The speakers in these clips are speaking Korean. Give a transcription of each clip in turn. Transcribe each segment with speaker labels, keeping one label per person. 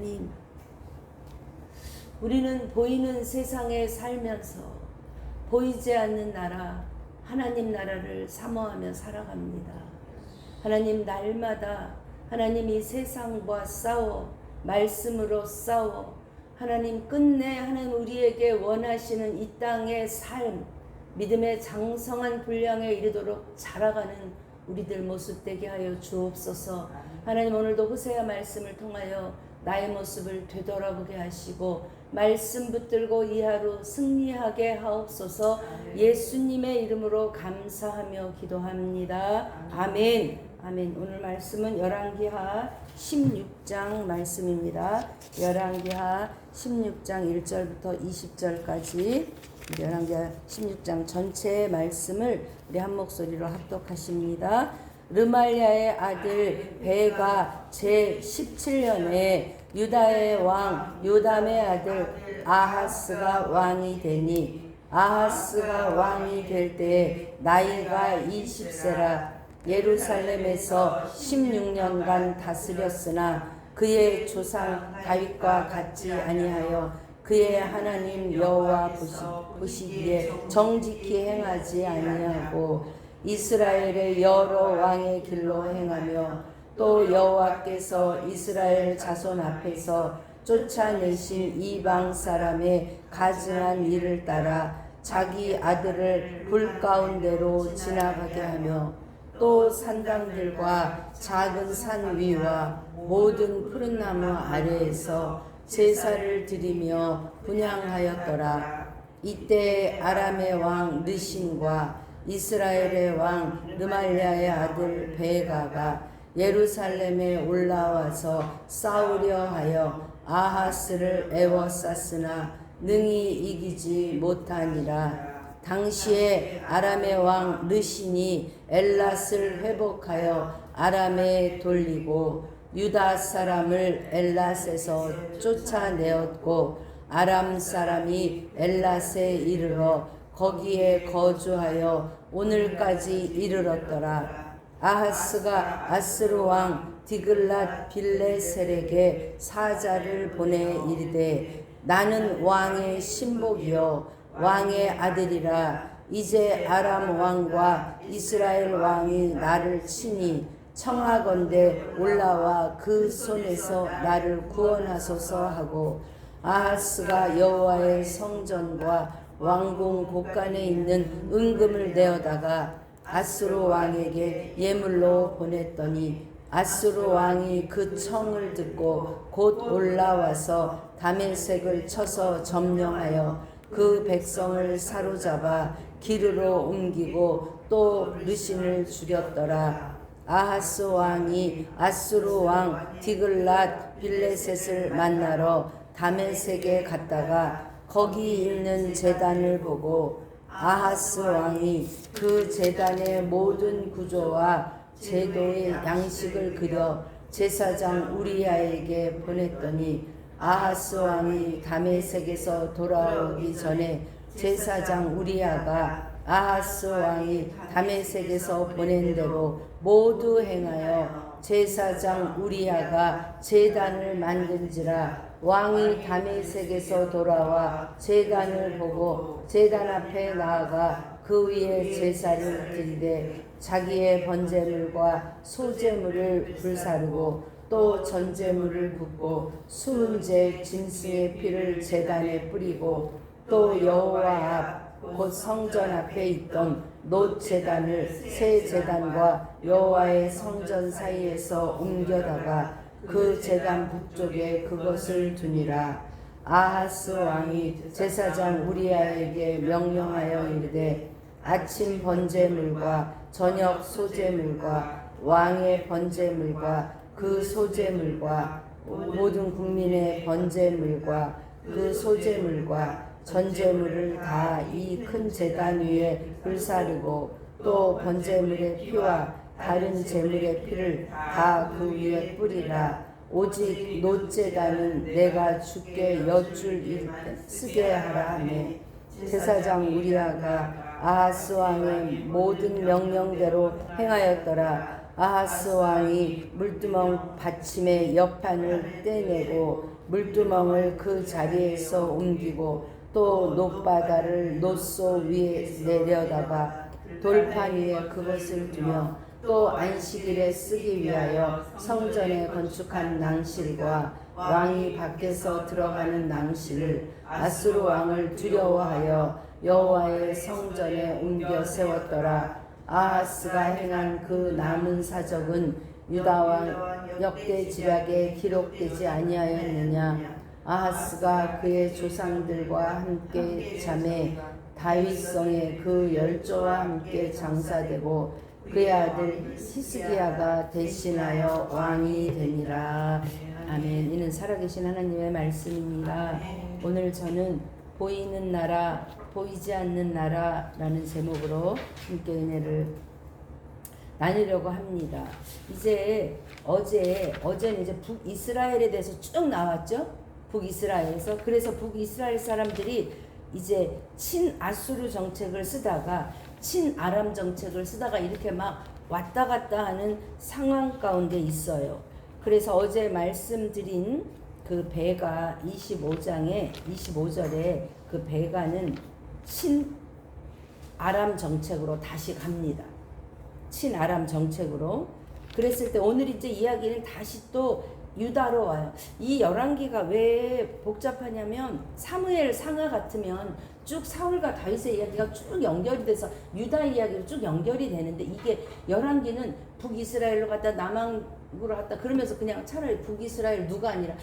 Speaker 1: 하나님, 우리는 보이는 세상에 살면서 보이지 않는 나라, 하나님 나라를 사모하며 살아갑니다. 하나님 날마다 하나님 이 세상과 싸워 말씀으로 싸워 하나님 끝내 하나님 우리에게 원하시는 이 땅의 삶 믿음의 장성한 분량에 이르도록 자라가는 우리들 모습 되게 하여 주옵소서. 하나님 오늘도 호세아 말씀을 통하여 나의 모습을 되돌아보게 하시고 말씀 붙들고 이 하루 승리하게 하옵소서. 예수님의 이름으로 감사하며 기도합니다. 아멘. 아멘. 오늘 말씀은 열왕기하 16장 말씀입니다. 열왕기하 16장 1절부터 20절까지 열왕기하 16장 전체의 말씀을 우리 한 목소리로 합독하십니다. 르말리아의 아들 베가 제 17년에 유다의 왕 요담의 아들 아하스가 왕이 되니 아하스가 왕이 될 때에 나이가 20세라 예루살렘에서 16년간 다스렸으나 그의 조상 다윗과 같지 아니하여 그의 하나님 여호와 보시기에 정직히 행하지 아니하고 이스라엘의 여러 왕의 길로 행하며 또 여호와께서 이스라엘 자손 앞에서 쫓아내신 이방 사람의 가증한 일을 따라 자기 아들을 불 가운데로 지나가게 하며 또 산당들과 작은 산 위와 모든 푸른 나무 아래에서 제사를 드리며 분양하였더라. 이때 아람의 왕 르신과 이스라엘의 왕 르말리아의 아들 베가가 예루살렘에 올라와서 싸우려 하여 아하스를 애워쌌으나 능히 이기지 못하니라. 당시에 아람의 왕 르신이 엘랏을 회복하여 아람에 돌리고 유다 사람을 엘랏에서 쫓아내었고 아람 사람이 엘랏에 이르러 거기에 거주하여 오늘까지 이르렀더라. 아하스가 아스르 왕 디글랏 빌레셀에게 사자를 보내 이르되 나는 왕의 신복이요 왕의 아들이라 이제 아람 왕과 이스라엘 왕이 나를 치니 청하건대 올라와 그 손에서 나를 구원하소서 하고 아하스가 여호와의 성전과 왕궁 곳간에 있는 은금을 내어다가 아스로 왕에게 예물로 보냈더니 아스로 왕이 그 청을 듣고 곧 올라와서 다메색을 쳐서 점령하여 그 백성을 사로잡아 기르로 옮기고 또 르신을 죽였더라. 아하스 왕이 아수르 왕 디글랏 빌레셋을 만나러 다메섹에 갔다가 거기 있는 제단을 보고 아하스 왕이 그 제단의 모든 구조와 제도의 양식을 그려 제사장 우리야에게 보냈더니 아하스 왕이 다메섹에서 돌아오기 전에 제사장 우리야가 아하스 왕이 다메섹에서 보낸 대로 모두 행하여 제사장 우리야가 제단을 만든지라 왕이 다메섹에서 돌아와 제단을 보고 제단 앞에 나아가 그 위에 제사를 드리되 자기의 번제물과 소제물을 불사르고 또 전제물을 붓고 수문제 짐승의 피를 제단에 뿌리고 또 여호와 앞 곧 성전 앞에 있던 노 제단을 새 제단과 여호와의 성전 사이에서 옮겨다가 그 제단 북쪽에 그것을 두니라. 아하스 왕이 제사장 우리아에게 명령하여 이르되 아침 번제물과 저녁 소제물과 왕의 번제물과 그 소제물과 모든 국민의 번제물과 그 소제물과 전제물을 다 이 큰 제단 위에 불사르고 또 번제물의 피와 다른 제물의 피를 다 그 위에 뿌리라. 오직 노제단은 내가 주께 일 쓰게 하라 하매 제사장 우리아가 아하스 왕의 모든 명령대로 행하였더라. 아하스 왕이 물두멍 받침의 옆판을 떼내고 물두멍을 그 자리에서 옮기고 또 높바다를 노소 위에 내려다가 돌판 위에 그것을 두며 또 안식일에 쓰기 위하여 성전에 건축한 낭실과 왕이 밖에서 들어가는 낭실을 아수르 왕을 두려워하여 여호와의 성전에 옮겨 세웠더라. 아하스가 행한 그 남은 사적은 유다 왕 역대 지략에 기록되지 아니하였느냐? 아하스가 그의 조상들과 함께 잠에 다윗성에 그 열조와 함께 장사되고 그의 아들 히스기야가 대신하여 왕이 되니라. 아멘. 이는 살아계신 하나님의 말씀입니다. 오늘 저는 보이는 나라, 보이지 않는 나라라는 제목으로 함께 은혜를 나누려고 합니다. 이제 어제 어제는 이제 북이스라엘에 대해서 쭉 나왔죠. 북이스라엘에서 그래서 북이스라엘 사람들이 이제 친아수르 정책을 쓰다가 친아람 정책을 쓰다가 이렇게 막 왔다 갔다 하는 상황 가운데 있어요. 그래서 어제 말씀드린 그 배가 25장에 25절에 그 배가는 친 아람 정책으로 다시 갑니다. 친아람 정책으로. 그랬을 때 오늘 이제 이야기는 다시 또 유다로 와요. 이 열왕기가 왜 복잡하냐면 사무엘 상하 같으면 쭉 사울과 다윗의 이야기가 쭉 연결이 돼서 유다 이야기로 쭉 연결이 되는데 이게 열왕기는 북이스라엘로 갔다 남왕으로 갔다 그러면서 그냥 차라리 북이스라엘 누가 아니라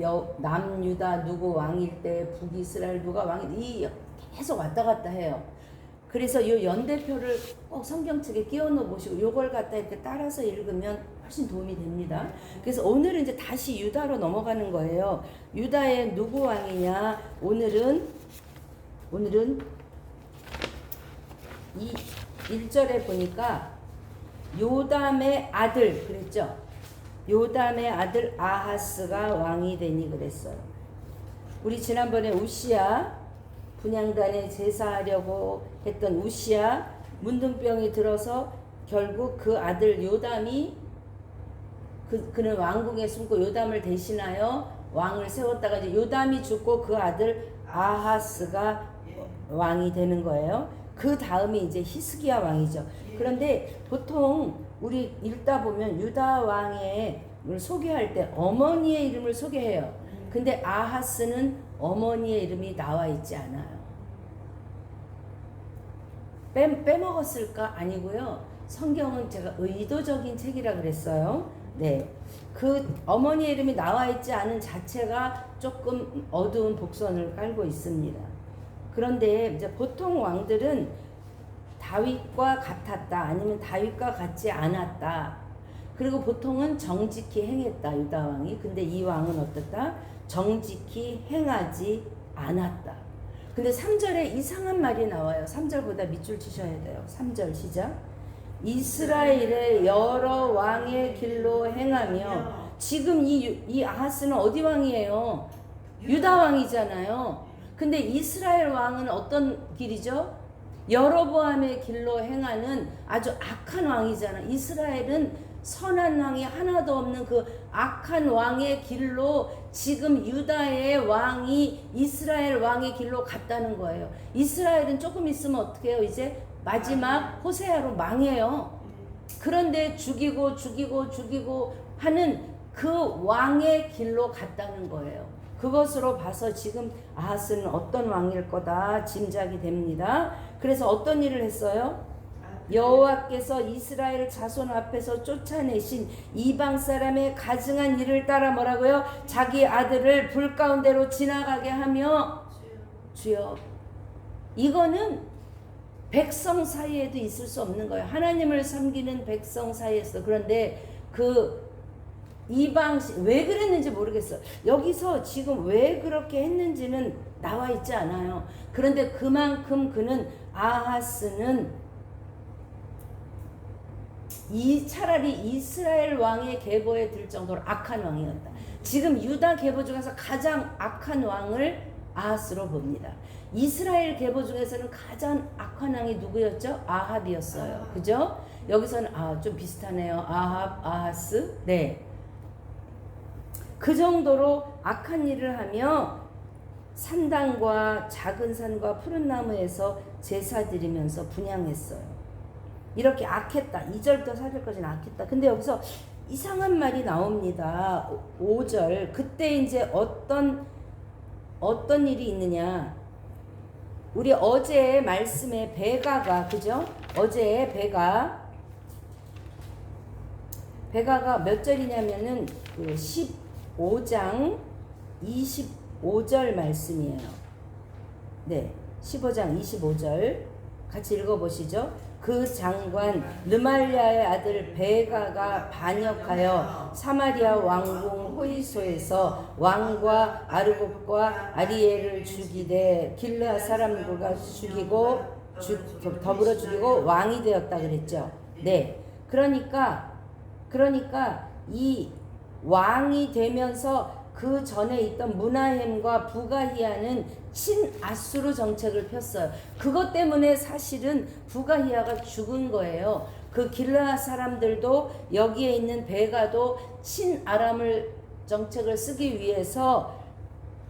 Speaker 1: 여, 남유다 누구 왕일 때 북이스라엘 누가 왕일 이 계속 왔다 갔다 해요. 그래서 이 연대표를 꼭 성경 책에 끼워 넣어 보시고 요걸 갖다 이렇게 따라서 읽으면 훨씬 도움이 됩니다. 그래서 오늘은 이제 다시 유다로 넘어가는 거예요. 유다의 누구 왕이냐? 오늘은 오늘은 이 1절에 보니까 요담의 아들 그랬죠? 요담의 아들 아하스가 왕이 되니 그랬어요. 우리 지난번에 우시야 분양단에 제사하려고 했던 우시야 문둥병이 들어서 결국 그 아들 요담이 그, 그는 왕궁에 숨고 요담을 대신하여 왕을 세웠다가 이제 요담이 죽고 그 아들 아하스가 왕이 되는 거예요. 그 다음이 이제 히스기야 왕이죠. 그런데 보통 우리 읽다 보면 유다 왕의 소개할 때 어머니의 이름을 소개해요. 근데 아하스는 어머니의 이름이 나와 있지 않아요. 빼, 빼먹었을까? 아니고요. 성경은 제가 의도적인 책이라 그랬어요. 네. 그 어머니의 이름이 나와 있지 않은 자체가 조금 어두운 복선을 깔고 있습니다. 그런데 이제 보통 왕들은 다윗과 같았다 아니면 다윗과 같지 않았다. 그리고 보통은 정직히 행했다 유다 왕이. 근데 이 왕은 어떻다? 정직히 행하지 않았다. 근데 3절에 이상한 말이 나와요. 3절보다 밑줄 치셔야 돼요. 3절 시작. 이스라엘의 여러 왕의 길로 행하며 지금 이, 이 아하스는 어디 왕이에요? 유다 왕이잖아요. 근데 이스라엘 왕은 어떤 길이죠? 여로보암의 길로 행하는 아주 악한 왕이잖아. 이스라엘은 선한 왕이 하나도 없는 그 악한 왕의 길로 지금 유다의 왕이 이스라엘 왕의 길로 갔다는 거예요. 이스라엘은 조금 있으면 어떻게 해요? 이제 마지막 호세아로 망해요. 그런데 죽이고 죽이고 죽이고 하는 그 왕의 길로 갔다는 거예요. 그것으로 봐서 지금 아하스는 어떤 왕일 거다 짐작이 됩니다. 그래서 어떤 일을 했어요? 여호와께서 이스라엘 자손 앞에서 쫓아내신 이방 사람의 가증한 일을 따라 뭐라고요? 자기 아들을 불 가운데로 지나가게 하며 주여 이거는 백성 사이에도 있을 수 없는 거예요. 하나님을 섬기는 백성 사이에서 그런데 그 이방 왜 그랬는지 모르겠어. 여기서 지금 왜 그렇게 했는지는 나와 있지 않아요. 그런데 그만큼 그는 아하스는 이 차라리 이스라엘 왕의 계보에 들 정도로 악한 왕이었다. 지금 유다 계보 중에서 가장 악한 왕을 아하스로 봅니다. 이스라엘 계보 중에서는 가장 악한 왕이 누구였죠? 아합이었어요. 그죠? 여기서는 아 좀 비슷하네요. 아합, 아하스. 네. 그 정도로 악한 일을 하며 산당과 작은 산과 푸른 나무에서 제사 드리면서 분양했어요. 이렇게 악했다. 2절부터 4절까지는 악했다. 근데 여기서 이상한 말이 나옵니다. 5절. 그때 이제 어떤 어떤 일이 있느냐? 우리 어제 말씀에 베가가 그죠? 어제 베가 베가가 몇 절이냐면은 그 15장 25절 말씀이에요. 네. 15장 25절 같이 읽어 보시죠. 그 장관 르말리아의 아들 베가가 반역하여 사마리아 왕궁 호이소에서 왕과 아르곱과 아리엘을 죽이되 길르아 사람들과 죽이고 주, 더불어 죽이고 왕이 되었다 그랬죠. 네. 그러니까 그러니까 이 왕이 되면서 그 전에 있던 문하햄과 부가히야는 친아수르 정책을 폈어요. 그것 때문에 사실은 부가히야가 죽은 거예요. 그 길라 사람들도 여기에 있는 베가도 친아람을 정책을 쓰기 위해서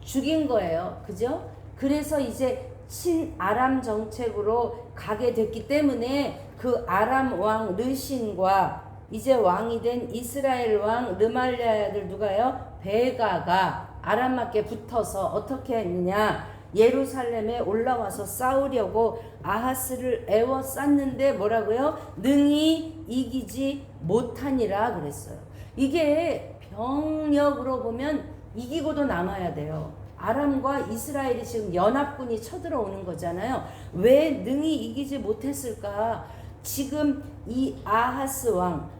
Speaker 1: 죽인 거예요. 그죠? 그래서 이제 친아람 정책으로 가게 됐기 때문에 그 아람 왕 르신과 이제 왕이 된 이스라엘 왕 르말리아들 누가요? 베가가 아람맞게 붙어서 어떻게 했느냐? 예루살렘에 올라와서 싸우려고 아하스를 애워 쌌는데 뭐라고요? 능히 이기지 못하니라 그랬어요. 이게 병력으로 보면 이기고도 남아야 돼요. 아람과 이스라엘이 지금 연합군이 쳐들어오는 거잖아요. 왜 능히 이기지 못했을까? 지금 이 아하스 왕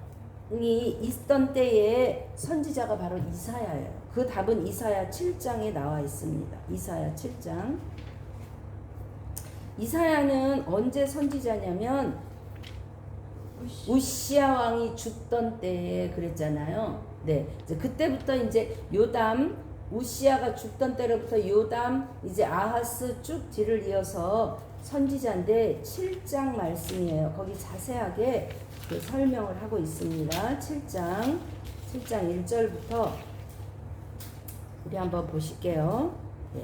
Speaker 1: 이 있던 때에 선지자가 바로 이사야예요. 그 답은 이사야 7장에 나와 있습니다. 이사야 7장. 이사야는 언제 선지자냐면 우시아 왕이 죽던 때에 그랬잖아요. 네. 이제 그때부터 이제 요담 우시아가 죽던 때로부터 요담 이제 아하스 쭉 뒤를 이어서 선지자인데 7장 말씀이에요. 거기 자세하게 그 설명을 하고 있습니다. 7장 7장 1절부터 우리 한번 보실게요. 네.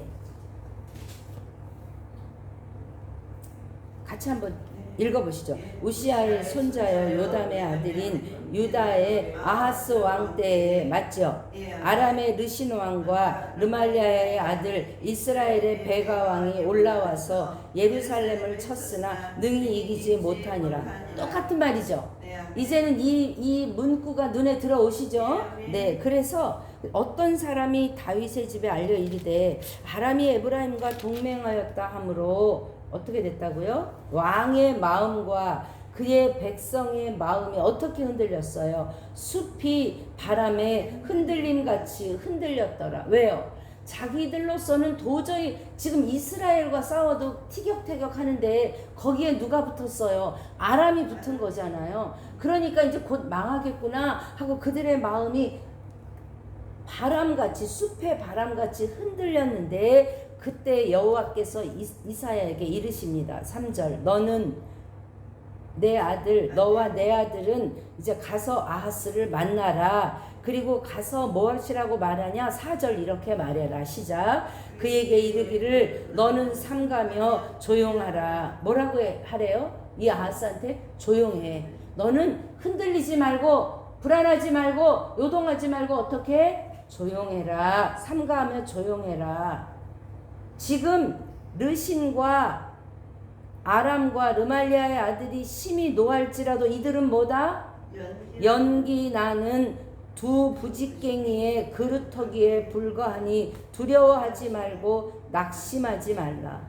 Speaker 1: 같이 한번 읽어보시죠. 우시아의 손자여 요담의 아들인 유다의 아하스 왕 때에 맞죠? 아람의 르신 왕과 르말리아의 아들 이스라엘의 베가 왕이 올라와서 예루살렘을 쳤으나 능히 이기지 못하니라. 똑같은 말이죠. 이제는 이, 이 문구가 눈에 들어오시죠? 네, 그래서 어떤 사람이 다윗의 집에 알려 이르되 아람이 에브라임과 동맹하였다 하므로 어떻게 됐다고요? 왕의 마음과 그의 백성의 마음이 어떻게 흔들렸어요? 숲이 바람에 흔들림 같이 흔들렸더라. 왜요? 자기들로서는 도저히 지금 이스라엘과 싸워도 티격태격 하는데 거기에 누가 붙었어요? 아람이 붙은 거잖아요. 그러니까 이제 곧 망하겠구나 하고 그들의 마음이 바람같이 숲의 바람같이 흔들렸는데 그때 여호와께서 이사야에게 이르십니다. 3절 너는 내 아들 너와 내 아들은 이제 가서 아하스를 만나라. 그리고 가서 뭐 하시라고 말하냐? 4절 이렇게 말해라. 시작. 그에게 이르기를 너는 삼가며 조용하라. 뭐라고 하래요? 이 아하스한테 조용해. 너는 흔들리지 말고 불안하지 말고 요동하지 말고 어떻게 조용해라. 삼가하며 조용해라. 지금 르신과 아람과 르말리아의 아들이 심히 노할지라도 이들은 뭐다? 연기 나는 두 부직갱이의 그루터기에 불과하니 두려워하지 말고 낙심하지 말라.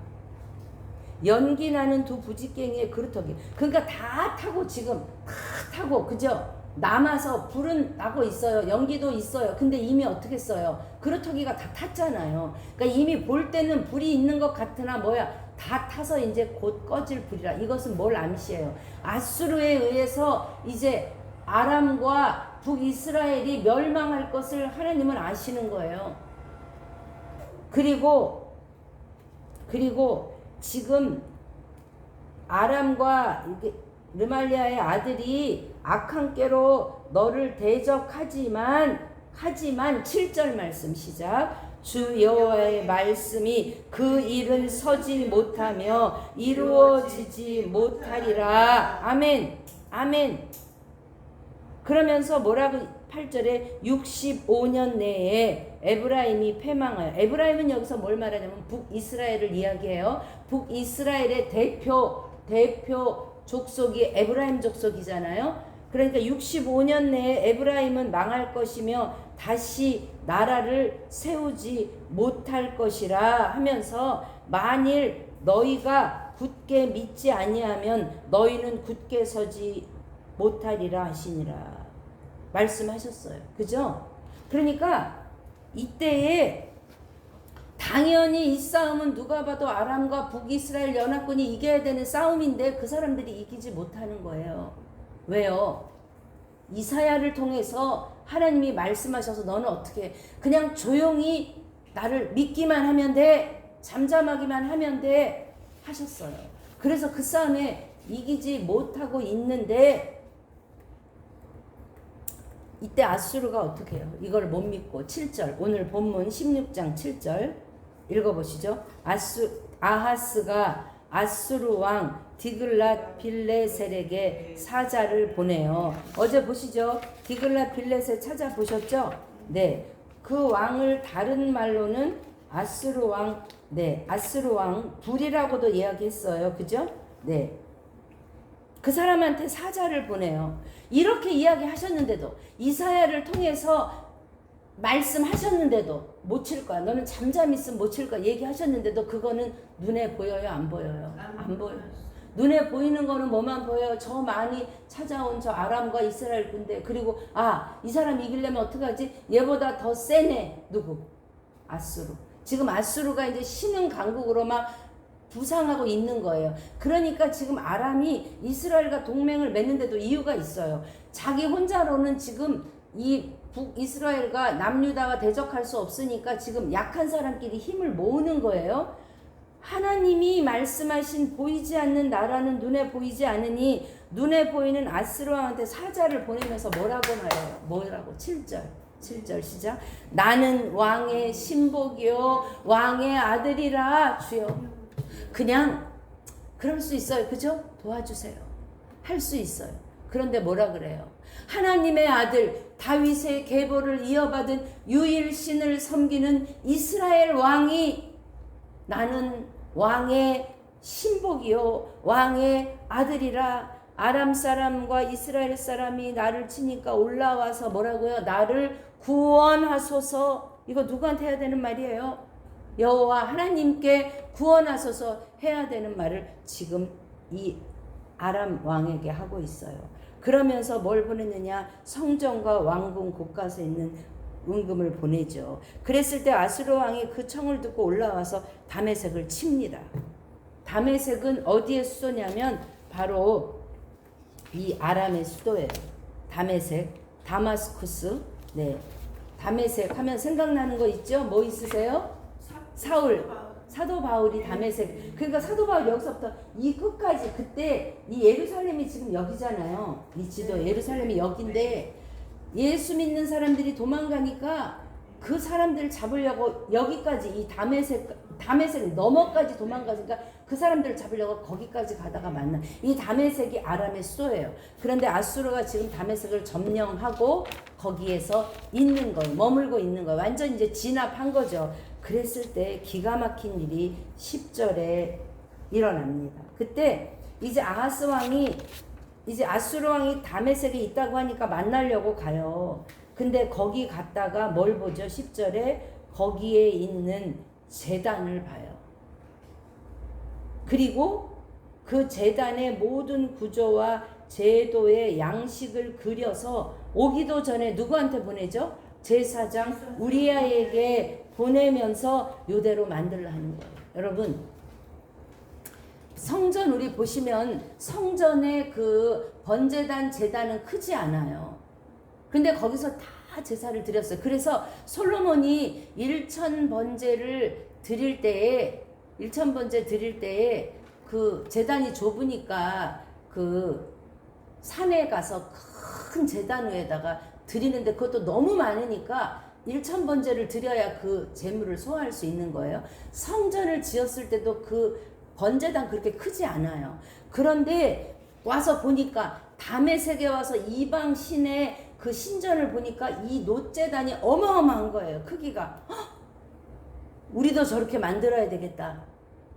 Speaker 1: 연기 나는 두 부직갱이의 그루터기. 그러니까 다 타고 지금 다 타고 그죠? 남아서 불은 나고 있어요. 연기도 있어요. 근데 이미 어떻게 써요? 그루터기가 다 탔잖아요. 그러니까 이미 볼 때는 불이 있는 것 같으나 뭐야? 다 타서 이제 곧 꺼질 불이라. 이것은 뭘 암시해요? 아수르에 의해서 이제 아람과 북이스라엘이 멸망할 것을 하나님은 아시는 거예요. 그리고 그리고 지금 아람과 르말리아의 아들이 악한 꾀로 너를 대적하지만 하지만 7절 말씀 시작. 주 여호와의 말씀이 그 일은 서지 못하며 이루어지지 못하리라. 아멘. 아멘 그러면서 뭐라고 8절에 65년 내에 에브라임이 패망하여 에브라임은 여기서 뭘 말하냐면 북이스라엘을 이야기해요. 북이스라엘의 대표 대표 족속이 에브라임 족속이잖아요. 그러니까 65년 내에 에브라임은 망할 것이며 다시 나라를 세우지 못할 것이라 하면서 만일 너희가 굳게 믿지 아니하면 너희는 굳게 서지 못하리라 하시니라. 말씀하셨어요. 그죠? 그러니까 이때에 당연히 이 싸움은 누가 봐도 아람과 북이스라엘 연합군이 이겨야 되는 싸움인데 그 사람들이 이기지 못하는 거예요. 왜요? 이사야를 통해서 하나님이 말씀하셔서 너는 어떻게 해? 그냥 조용히 나를 믿기만 하면 돼. 잠잠하기만 하면 돼. 하셨어요. 그래서 그 싸움에 이기지 못하고 있는데 이때 아수르가 어떻게 해요? 이걸 못 믿고 7절 오늘 본문 16장 7절 읽어보시죠. 아수 아하스가 아수르 왕 디글랏 빌레셀에게 사자를 보내요. 어제 보시죠. 디글랏 빌레셀 찾아보셨죠? 네. 그 왕을 다른 말로는 아수르 왕, 네, 아수르 왕 불이라고도 이야기했어요. 그죠? 네. 그 사람한테 사자를 보내요. 이렇게 이야기하셨는데도 이사야를 통해서 말씀하셨는데도 못 칠 거야. 너는 잠잠히 있으면 못 칠 거야. 얘기하셨는데도 그거는 눈에 보여요, 안 보여요? 안 보여요. 눈에 보이는 거는 뭐만 보여요? 저 많이 찾아온 저 아람과 이스라엘 군대 그리고 아 이 사람 이기려면 어떡하지? 얘보다 더 세네 누구? 아수르. 지금 아수르가 이제 신흥 강국으로 막 부상하고 있는 거예요. 그러니까 지금 아람이 이스라엘과 동맹을 맺는데도 이유가 있어요. 자기 혼자로는 지금 이 북이스라엘과 남유다가 대적할 수 없으니까 지금 약한 사람끼리 힘을 모으는 거예요. 하나님이 말씀하신 보이지 않는 나라는 눈에 보이지 않으니 눈에 보이는 아스로왕한테 사자를 보내면서 뭐라고 말해요? 뭐라고? 7절. 7절 시작. 나는 왕의 신복이요 왕의 아들이라 주여. 그냥 그럴 수 있어요. 그죠? 도와주세요. 할 수 있어요. 그런데 뭐라 그래요? 하나님의 아들 다윗의 계보를 이어받은 유일신을 섬기는 이스라엘 왕이 나는 왕의 신복이요 왕의 아들이라 아람 사람과 이스라엘 사람이 나를 치니까 올라와서 뭐라고요? 나를 구원하소서. 이거 누구한테 해야 되는 말이에요? 여호와 하나님께 구원하소서 해야 되는 말을 지금 이 아람 왕에게 하고 있어요. 그러면서 뭘 보냈느냐? 성전과 왕궁 곳간에 있는 은금을 보내죠. 그랬을 때 아수르 왕이 그 청을 듣고 올라와서 다메색을 칩니다. 다메색은 어디의 수도냐면 바로 이 아람의 수도예요. 다메색, 다마스쿠스. 네. 다메색 하면 생각나는 거 있죠? 뭐 있으세요? 사울, 사도 바울이 다메섹. 그러니까 사도 바울 여기서부터 이 끝까지 그때 이 예루살렘이 지금 여기잖아요. 이 지도 예루살렘이 여기인데 예수 믿는 사람들이 도망가니까 그 사람들을 잡으려고 여기까지 이 다메섹 다메섹 넘어까지 도망가니까 그 사람들을 잡으려고 거기까지 가다가 만나. 이 다메섹이 아람의 수도예요. 그런데 아수르가 지금 다메섹을 점령하고 거기에서 있는 거예요. 머물고 있는 거예요. 완전 이제 진압한 거죠. 그랬을 때 기가 막힌 일이 10절에 일어납니다. 그때 이제 아하스 왕이 이제 아수르 왕이 다메섹에 있다고 하니까 만나려고 가요. 근데 거기 갔다가 뭘 보죠? 10절에 거기에 있는 재단을 봐요. 그리고 그 재단의 모든 구조와 제도의 양식을 그려서 오기도 전에 누구한테 보내죠? 제사장 우리아에게 보내면서 요대로 만들라 하는 거예요. 여러분 성전 우리 보시면 성전의 그 번제단 제단은 크지 않아요. 근데 거기서 다 제사를 드렸어요. 그래서 솔로몬이 일천 번제를 드릴 때에 일천 번제 드릴 때에 그 제단이 좁으니까 그 산에 가서 큰 재단 위에다가 드리는데 그것도 너무 많으니까 일천 번제를 드려야 그 재물을 소화할 수 있는 거예요. 성전을 지었을 때도 그 번제단 그렇게 크지 않아요. 그런데 와서 보니까 담의 세계 와서 이방 신의 그 신전을 보니까 이 노재단이 어마어마한 거예요. 크기가. 헉! 우리도 저렇게 만들어야 되겠다.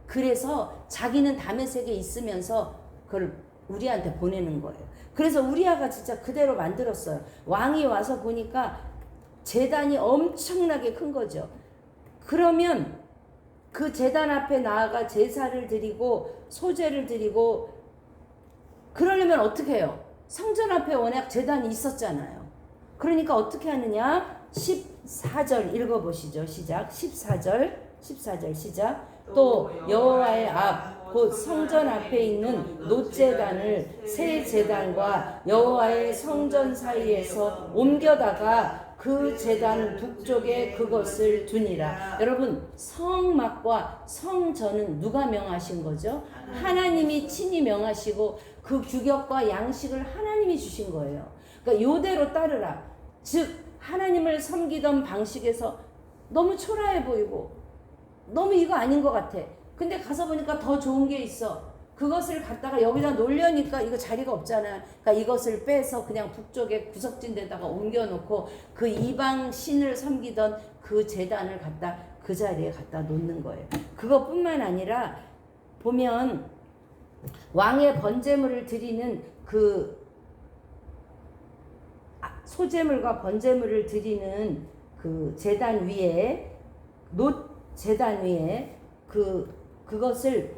Speaker 1: 그래서 자기는 담의 세계에 있으면서 그걸 우리한테 보내는 거예요. 그래서 우리아가 진짜 그대로 만들었어요. 왕이 와서 보니까 재단이 엄청나게 큰 거죠. 그러면 그 재단 앞에 나아가 제사를 드리고 소제를 드리고 그러려면 어떻게 해요? 성전 앞에 워낙 재단이 있었잖아요. 그러니까 어떻게 하느냐? 14절 읽어 보시죠. 시작. 14절, 14절 시작. 또 여호와의 앞 곧 성전 앞에 있는 노제단을 새 제단과 여호와의 성전 사이에서 옮겨다가 그 제단 북쪽에 그것을 두니라. 여러분 성막과 성전은 누가 명하신 거죠? 하나님이 친히 명하시고 그 규격과 양식을 하나님이 주신 거예요. 그러니까 요대로 따르라. 즉 하나님을 섬기던 방식에서 너무 초라해 보이고 너무 이거 아닌 것 같아. 근데 가서 보니까 더 좋은 게 있어. 그것을 갖다가 여기다 놓으려니까 이거 자리가 없잖아. 그러니까 이것을 빼서 그냥 북쪽에 구석진 데다가 옮겨놓고 그 이방 신을 섬기던 그 재단을 갖다 그 자리에 갖다 놓는 거예요. 그것뿐만 아니라 보면 왕의 번제물을 드리는 그 아, 소제물과 번제물을 드리는 그 재단 위에 노 재단 위에 그 그것을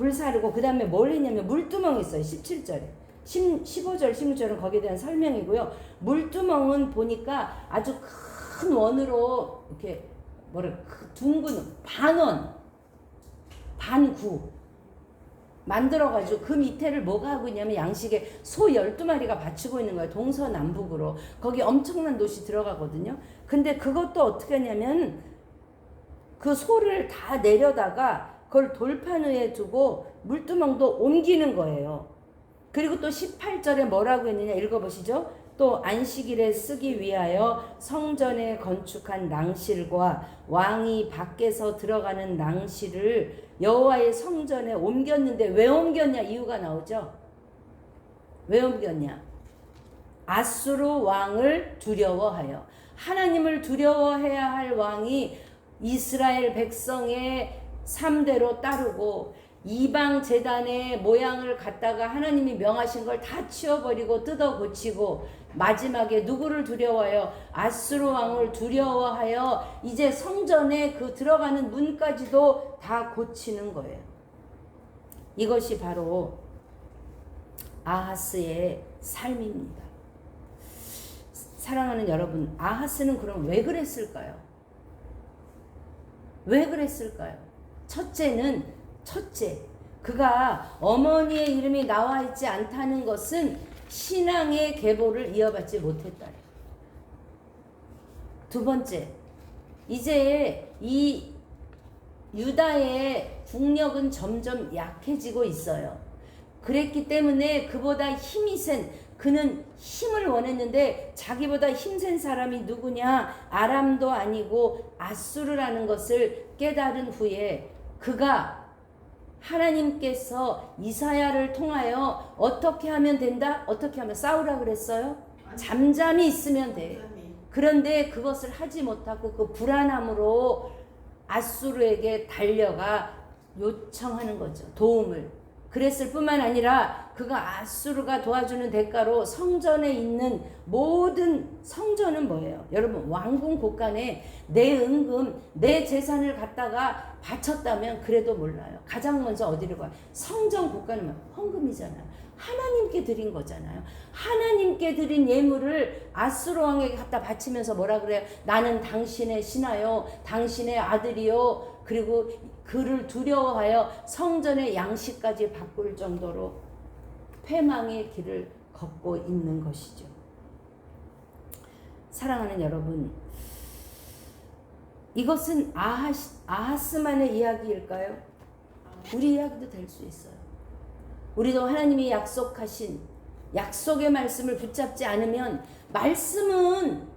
Speaker 1: 불 사르고 그 다음에 뭘 했냐면 물두멍이 있어요. 17절에. 10, 15절, 16절은 거기에 대한 설명이고요. 물두멍은 보니까 아주 큰 원으로 이렇게 뭐를 둥근 반원, 반구 만들어가지고 그 밑에를 뭐가 하고 있냐면 양식에 소 12마리가 받치고 있는 거예요. 동서남북으로. 거기 엄청난 돛이 들어가거든요. 근데 그것도 어떻게 하냐면 그 소를 다 내려다가 그걸 돌판 위에 두고 물두멍도 옮기는 거예요. 그리고 또 18절에 뭐라고 했느냐 읽어보시죠. 또 안식일에 쓰기 위하여 성전에 건축한 낭실과 왕이 밖에서 들어가는 낭실을 여호와의 성전에 옮겼는데 왜 옮겼냐 이유가 나오죠. 왜 옮겼냐? 아수르 왕을 두려워하여 하나님을 두려워해야 할 왕이 이스라엘 백성의 3대로 따르고 이방 재단의 모양을 갖다가 하나님이 명하신 걸 다 치워버리고 뜯어 고치고 마지막에 누구를 두려워하여 아수르 왕을 두려워하여 이제 성전에 그 들어가는 문까지도 다 고치는 거예요. 이것이 바로 아하스의 삶입니다. 사랑하는 여러분, 아하스는 그럼 왜 그랬을까요? 왜 그랬을까요? 첫째는 첫째, 그가 어머니의 이름이 나와 있지 않다는 것은 신앙의 계보를 이어받지 못했다. 두 번째, 이제 이 유다의 국력은 점점 약해지고 있어요. 그랬기 때문에 그보다 힘이 센 그는 힘을 원했는데 자기보다 힘센 사람이 누구냐? 아람도 아니고 아수르라는 것을 깨달은 후에 그가 하나님께서 이사야를 통하여 어떻게 하면 된다? 어떻게 하면 싸우라 그랬어요? 잠잠히 있으면 돼. 그런데 그것을 하지 못하고 그 불안함으로 아수르에게 달려가 요청하는 거죠. 도움을. 그랬을 뿐만 아니라 그가 아수르가 도와주는 대가로 성전에 있는 모든 성전은 뭐예요? 여러분 왕궁 곳간에 내 은금, 내 재산을 갖다가 바쳤다면 그래도 몰라요. 가장 먼저 어디를 가요? 성전 곳간은 뭐? 헌금이잖아요. 하나님께 드린 거잖아요. 하나님께 드린 예물을 아수르 왕에게 갖다 바치면서 뭐라 그래요? 나는 당신의 신하요, 당신의 아들이요. 그리고 그를 두려워하여 성전의 양식까지 바꿀 정도로 패망의 길을 걷고 있는 것이죠. 사랑하는 여러분, 이것은 아하스, 아하스만의 이야기일까요? 우리 이야기도 될 수 있어요. 우리도 하나님이 약속하신 약속의 말씀을 붙잡지 않으면 말씀은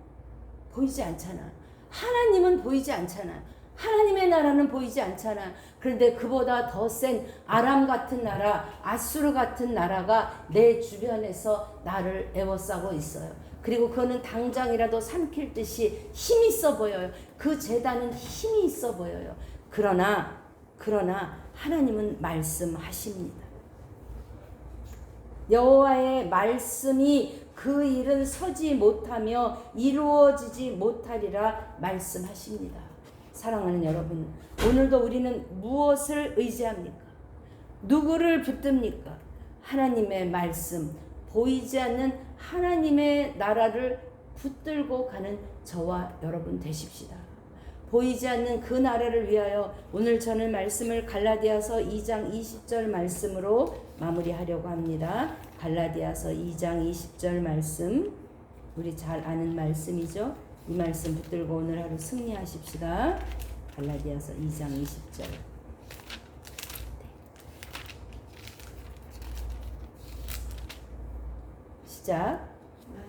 Speaker 1: 보이지 않잖아. 하나님은 보이지 않잖아. 하나님의 나라는 보이지 않잖아. 그런데 그보다 더 센 아람 같은 나라, 아수르 같은 나라가 내 주변에서 나를 애워싸고 있어요. 그리고 그거는 당장이라도 삼킬 듯이 힘이 있어 보여요. 그 재단은 힘이 있어 보여요. 그러나 그러나 하나님은 말씀하십니다. 여호와의 말씀이 그 일은 서지 못하며 이루어지지 못하리라 말씀하십니다. 사랑하는 여러분, 오늘도 우리는 무엇을 의지합니까? 누구를 붙듭니까? 하나님의 말씀, 보이지 않는 하나님의 나라를 붙들고 가는 저와 여러분 되십시다. 보이지 않는 그 나라를 위하여 오늘 저는 말씀을 갈라디아서 2장 20절 말씀으로 마무리하려고 합니다. 갈라디아서 2장 20절 말씀 우리 잘 아는 말씀이죠. 이 말씀 붙들고 오늘 하루 승리하십시다. 갈라디아서 2장 20절. 시작.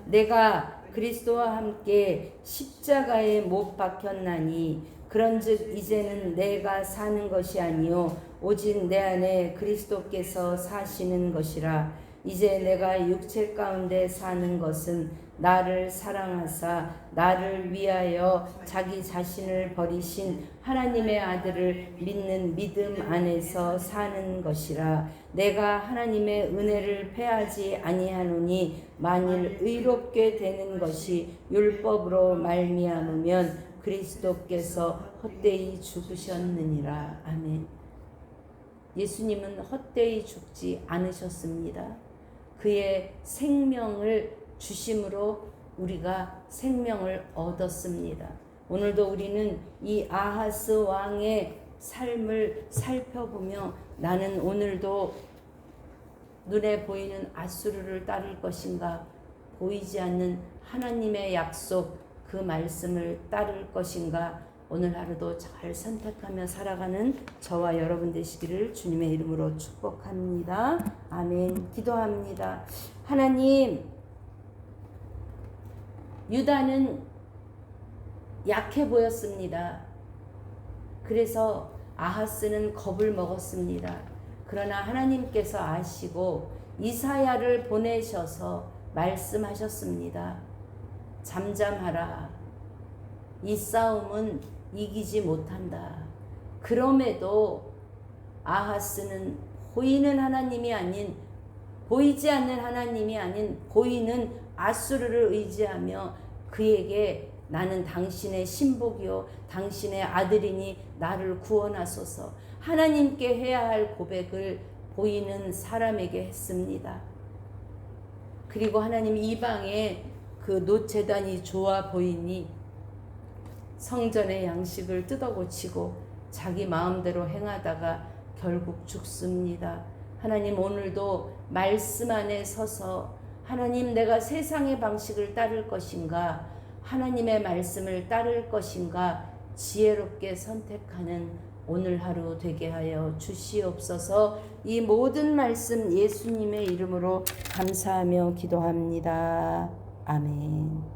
Speaker 1: 내가 그리스도와 함께 십자가에 못 박혔나니 그런즉 이제는 내가 사는 것이 아니요 오직 내 안에 그리스도께서 사시는 것이라 이제 내가 육체 가운데 사는 것은 나를 사랑하사 나를 위하여 자기 자신을 버리신 하나님의 아들을 믿는 믿음 안에서 사는 것이라 내가 하나님의 은혜를 패하지 아니하노니 만일 의롭게 되는 것이 율법으로 말미암으면 그리스도께서 헛되이 죽으셨느니라 아멘. 예수님은 헛되이 죽지 않으셨습니다. 그의 생명을 주심으로 우리가 생명을 얻었습니다. 오늘도 우리는 이 아하스 왕의 삶을 살펴보며 나는 오늘도 눈에 보이는 아수르를 따를 것인가 보이지 않는 하나님의 약속 그 말씀을 따를 것인가 오늘 하루도 잘 선택하며 살아가는 저와 여러분 되시기를 주님의 이름으로 축복합니다. 아멘. 기도합니다. 하나님, 유다는 약해 보였습니다. 그래서 아하스는 겁을 먹었습니다. 그러나 하나님께서 아시고 이사야를 보내셔서 말씀하셨습니다. 잠잠하라. 이 싸움은 이기지 못한다. 그럼에도 아하스는 보이는 하나님이 아닌 보이지 않는 하나님이 아닌 보이는 아수르를 의지하며 그에게 나는 당신의 신복이요 당신의 아들이니 나를 구원하소서 하나님께 해야 할 고백을 보이는 사람에게 했습니다. 그리고 하나님 이방에 그 노재단이 좋아 보이니 성전의 양식을 뜯어고치고 자기 마음대로 행하다가 결국 죽습니다. 하나님 오늘도 말씀 안에 서서 하나님 내가 세상의 방식을 따를 것인가 하나님의 말씀을 따를 것인가 지혜롭게 선택하는 오늘 하루 되게 하여 주시옵소서 이 모든 말씀 예수님의 이름으로 감사하며 기도합니다. 아멘.